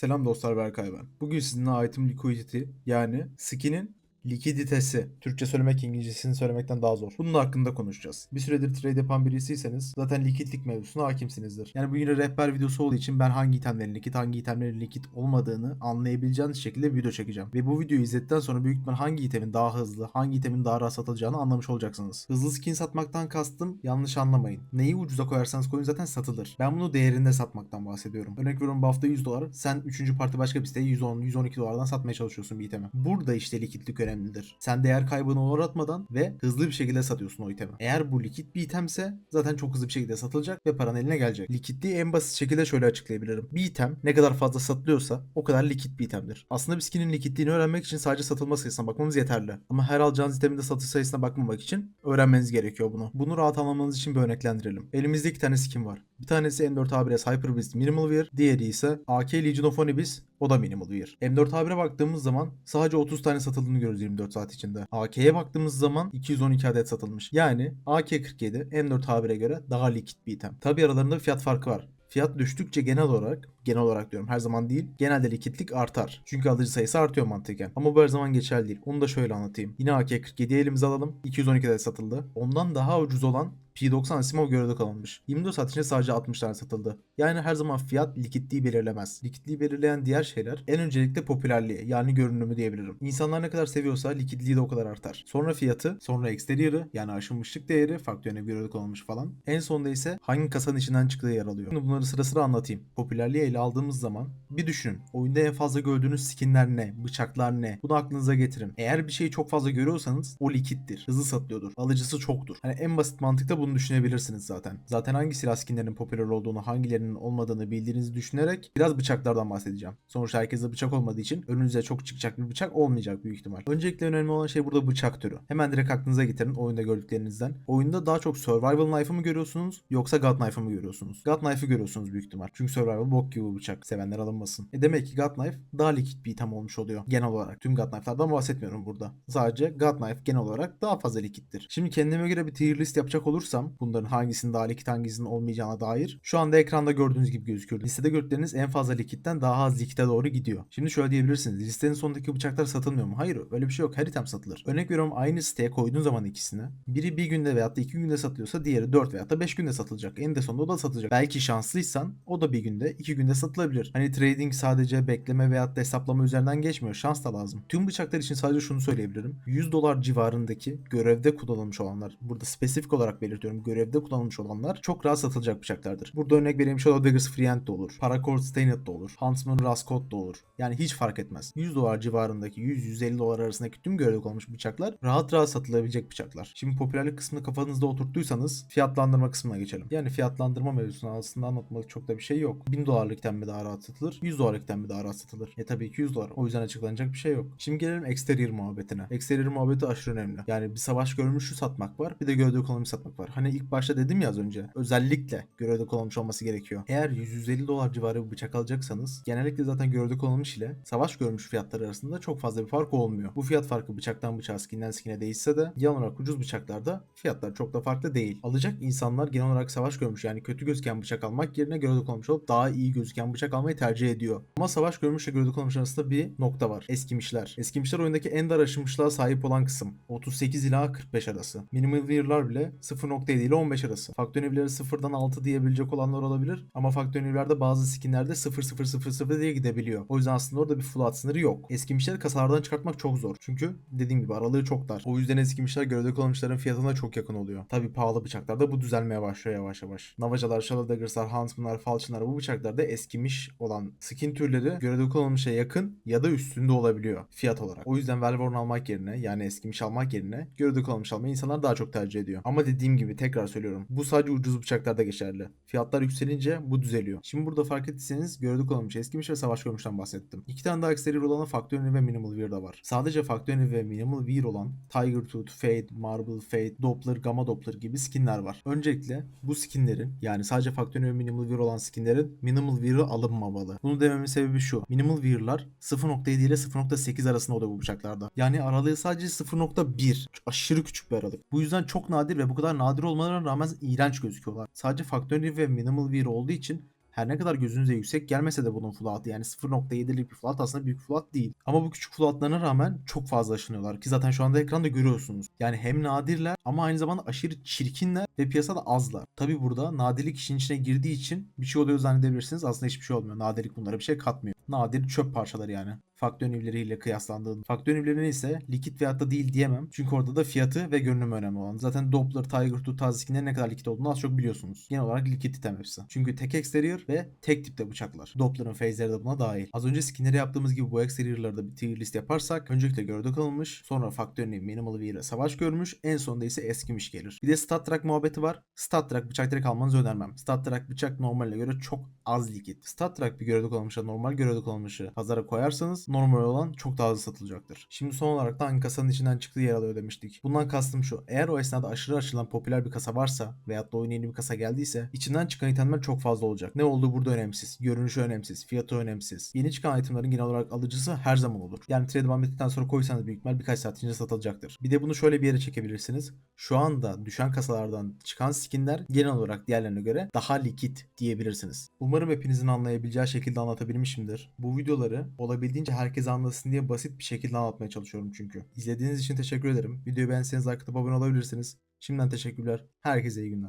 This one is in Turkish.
Selam dostlar Berkay ben. Bugün sizinle item liquidity yani skin'in likiditesi. Türkçe söylemek İngilizcesini söylemekten daha zor. Bunun hakkında konuşacağız. Bir süredir trade yapan birisiyseniz zaten likitlik mevzusuna hakimsinizdir. Yani bu yine rehber videosu olduğu için ben hangi itemlerin likit hangi itemlerin likit olmadığını anlayabileceğiniz şekilde bir video çekeceğim. Ve bu videoyu izledikten sonra büyük ihtimal hangi itemin daha hızlı, hangi itemin daha rahat satılacağını anlamış olacaksınız. Hızlı skin satmaktan kastım yanlış anlamayın. Neyi ucuza koyarsanız koyun zaten satılır. Ben bunu değerinde satmaktan bahsediyorum. Örnek veriyorum bu hafta 100 dolar. Sen 3. parti başka bir siteye 110, 112 dolardan satmaya çalışıyorsun bir itemi. Burada işte likitlik önemlidir. Sen değer kaybına uğratmadan ve hızlı bir şekilde satıyorsun o itemi. Eğer bu likit bir itemse zaten çok hızlı bir şekilde satılacak ve paran eline gelecek. Likitliği en basit şekilde şöyle açıklayabilirim. Bir item ne kadar fazla satılıyorsa o kadar likit bir itemdir. Aslında bir skinin likitliğini öğrenmek için sadece satılma sayısına bakmamız yeterli. Ama her alacağınız itemin de satış sayısına bakmamak için öğrenmeniz gerekiyor bunu. Bunu rahat anlamanız için bir örneklendirelim. Elimizde iki tane skin var. Bir tanesi M4A1S Hyper Beast Minimal Wear, diğeri ise AK Legion of Onibis o da minimal wear. M4A1'e baktığımız zaman sadece 30 tane satıldığını görüyoruz 24 saat içinde. AK'ye baktığımız zaman 212 adet satılmış. Yani AK-47 M4A1'e göre daha likit bir item. Tabi aralarında fiyat farkı var. Fiyat düştükçe genel olarak, genel olarak diyorum her zaman değil, genelde likitlik artar. Çünkü alıcı sayısı artıyor mantıken. Ama bu her zaman geçerli değil. Onu da şöyle anlatayım. Yine AK-47'yi elimize alalım. 212 adet satıldı. Ondan daha ucuz olan P90 Asimov görevde kalınmış. 24 saat içinde sadece 60 tane satıldı. Yani her zaman fiyat likitliği belirlemez. Likitliği belirleyen diğer şeyler en öncelikle popülerliği yani görünümü diyebilirim. İnsanlar ne kadar seviyorsa likitliği de o kadar artar. Sonra fiyatı, sonra exterior'ı yani aşınmışlık değeri, farklı yöne görevde kalınmış falan. En sonunda ise hangi kasanın içinden çıktığı yer alıyor. Şimdi bunları sıra sıra anlatayım. Popülerliği ele aldığımız zaman bir düşünün. Oyunda en fazla gördüğünüz skinler ne? Bıçaklar ne? Bunu aklınıza getirin. Eğer bir şeyi çok fazla görüyorsanız o likittir. Hızlı satılıyordur. Alıcısı çoktur. Hani en basit mantıkta bunu düşünebilirsiniz zaten. Zaten hangi silah skinlerinin popüler olduğunu, hangilerinin olmadığını bildiğinizi düşünerek biraz bıçaklardan bahsedeceğim. Sonuçta herkeste bıçak olmadığı için önünüze çok çıkacak bir bıçak olmayacak büyük ihtimal. Öncelikle önemli olan şey burada bıçak türü. Hemen direkt aklınıza getirin oyunda gördüklerinizden. Oyunda daha çok survival knife'ı mı görüyorsunuz yoksa god knife'ı mı görüyorsunuz? God knife'ı görüyorsunuz büyük ihtimal. Çünkü survival bok gibi bir bıçak. Sevenler alınmasın. E demek ki god knife daha likit bir item olmuş oluyor genel olarak. Tüm god knife'lardan bahsetmiyorum burada. Sadece god knife genel olarak daha fazla likittir. Şimdi kendime göre bir tier list yapacak olursam bunların hangisinin daha likit hangisinin olmayacağına dair şu anda ekranda gördüğünüz gibi gözüküyor. Listede gördükleriniz en fazla likitten daha az likite doğru gidiyor. Şimdi şöyle diyebilirsiniz. Listenin sonundaki bıçaklar satılmıyor mu? Hayır öyle bir şey yok. Her item satılır. Örnek veriyorum aynı siteye koyduğun zaman ikisini. Biri bir günde veyahut da iki günde satılıyorsa diğeri 4 veyahut da 5 günde satılacak. En de sonunda o da satılacak. Belki şanslıysan o da bir günde iki günde satılabilir. Hani trading sadece bekleme veyahut da hesaplama üzerinden geçmiyor. Şans da lazım. Tüm bıçaklar için sadece şunu söyleyebilirim. 100 dolar civarındaki görevde kullanılmış olanlar. Burada spesifik olarak belirtiyorum. Görevde kullanılmış olanlar çok rahat satılacak bıçaklardır. Burada örnek vereyim Shadow Daggers Freehand de olur. Paracord Stained de olur. Huntsman Rascot da olur. Yani hiç fark etmez. 100 dolar civarındaki 100-150 dolar arasındaki tüm görevde kullanılmış bıçaklar rahat rahat satılabilecek bıçaklar. Şimdi popülerlik kısmını kafanızda oturttuysanız fiyatlandırma kısmına geçelim. Yani fiyatlandırma mevzusunu aslında anlatmak çok da bir şey yok. 1000 dolarlıkten mi daha rahat satılır? 100 dolarlıktan mi daha rahat satılır? E tabii ki 100 dolar. O yüzden açıklanacak bir şey yok. Şimdi gelelim exterior muhabbetine. Exterior muhabbeti aşırı önemli. Yani bir savaş görmüşü satmak var. Bir de gövde kullanımı satmak var. Hani ilk başta dedim ya az önce. Özellikle gövde kullanılmış olması gerekiyor. Eğer 150 dolar civarı bir bıçak alacaksanız genellikle zaten gövde kullanılmış ile savaş görmüş fiyatları arasında çok fazla bir fark olmuyor. Bu fiyat farkı bıçaktan bıçağa skinden skine değişse de genel olarak ucuz bıçaklarda fiyatlar çok da farklı değil. Alacak insanlar genel olarak savaş görmüş yani kötü gözüken bıçak almak yerine gövde kullanılmış olup daha iyi gözüken bıçak almayı tercih ediyor. Ama savaş görmüşle gövde kullanılmış arasında bir nokta var. Eskimişler. Eskimişler oyundaki en dar aşınmışlığa sahip olan kısım. 38 ila 45 arası. Minimal Wear'lar bile 0.7 ile 15 arası. Faktör evleri 0'dan 6 diyebilecek olanlar olabilir. Ama faktör evlerde bazı skinlerde 0.000 diye gidebiliyor. O yüzden aslında orada bir float sınırı yok. Eskimişleri kasalardan çıkartmak çok zor. Çünkü dediğim gibi aralığı çok dar. O yüzden eskimişler gövde kullanmışların fiyatına çok yakın oluyor. Tabi pahalı bıçaklarda bu düzelmeye başlıyor yavaş yavaş. Navacalar, Shadow Daggers'lar, Huntsman'lar, Falchi'nlar bu bıçaklarda eskimiş olan skin türleri gövde kullanılmışa yakın ya da üstünde olabiliyor fiyat olarak. O yüzden Velvorn almak yerine yani eskimiş almak yerine gövde kullanmış almayı insanlar daha çok tercih ediyor. Ama dediğim gibi tekrar söylüyorum. Bu sadece ucuz bıçaklarda geçerli. Fiyatlar yükselince bu düzeliyor. Şimdi burada fark ettiyseniz gövde kullanmış, eskimiş ve savaş görmüşten bahsettim. İki tane daha exterior olan Factory ve Minimal Wear'da var. Sadece Factory ve Minimal Wear olan Tiger Tooth, Fade, Marble Fade, Doppler, Gamma Doppler gibi skinler var. Öncelikle bu skinlerin yani sadece Factory ve Minimal Wear olan skinlerin Minimal Wear'ı alınmamalı. Bunu dememin sebebi şu. Minimal Wear'lar 0.7 ile 0.8 arasında oluyor bu bıçaklarda. Yani aralığı sadece 0.1. Aşırı küçük bir aralık. Bu yüzden çok nadir ve bu kadar nadir olmalarına rağmen iğrenç gözüküyorlar. Sadece Factory ve Minimal Wear olduğu için Her ne kadar gözünüze yüksek gelmese de bunun float'ı yani 0.7'lik bir float aslında büyük float değil. Ama bu küçük floatlarına rağmen çok fazla aşınıyorlar ki zaten şu anda ekranda görüyorsunuz. Yani hem nadirler ama aynı zamanda aşırı çirkinler ve piyasada azlar. Tabi burada nadirlik işin içine girdiği için bir şey oluyor zannedebilirsiniz. Aslında hiçbir şey olmuyor. Nadirlik bunlara bir şey katmıyor. Nadir çöp parçaları yani. Faktör ünivleriyle kıyaslandığında. Faktör ünivleri ise likit veyahut da değil diyemem. Çünkü orada da fiyatı ve görünümü önemli olan. Zaten Doppler, Tiger Tooth tarzı skinlerin ne kadar likit olduğunu az çok biliyorsunuz. Genel olarak likit item hepsi. Çünkü tek exterior ve tek tipte bıçaklar. Doppler'ın phase'leri de buna dahil. Az önce skinleri yaptığımız gibi bu exterior'ları da bir tier list yaparsak öncelikle gövde kalınmış, sonra faktör ünivi minimal V ile savaş görmüş, en sonunda ise eskimiş gelir. Bir de stat track muhabbeti var. Stat track bıçak direkt almanızı önermem. Stat track bıçak normaline göre çok az likit. Stat track bir gövde kalınmışa normal gövde kalınmışı pazara koyarsanız normal olan çok daha hızlı satılacaktır. Şimdi son olarak da hangi kasanın içinden çıktığı yer alıyor demiştik. Bundan kastım şu. Eğer o esnada aşırı açılan popüler bir kasa varsa veyahut da oyuna yeni bir kasa geldiyse içinden çıkan itemler çok fazla olacak. Ne olduğu burada önemsiz. Görünüşü önemsiz. Fiyatı önemsiz. Yeni çıkan itemlerin genel olarak alıcısı her zaman olur. Yani trade devam ettikten sonra koysanız büyük ihtimal birkaç saat içinde satılacaktır. Bir de bunu şöyle bir yere çekebilirsiniz. Şu anda düşen kasalardan çıkan skinler genel olarak diğerlerine göre daha likit diyebilirsiniz. Umarım hepinizin anlayabileceği şekilde anlatabilmişimdir. Bu videoları olabildiğince herkes anlasın diye basit bir şekilde anlatmaya çalışıyorum çünkü. İzlediğiniz için teşekkür ederim. Videoyu beğenseniz like atıp abone olabilirsiniz. Şimdiden teşekkürler. Herkese iyi günler.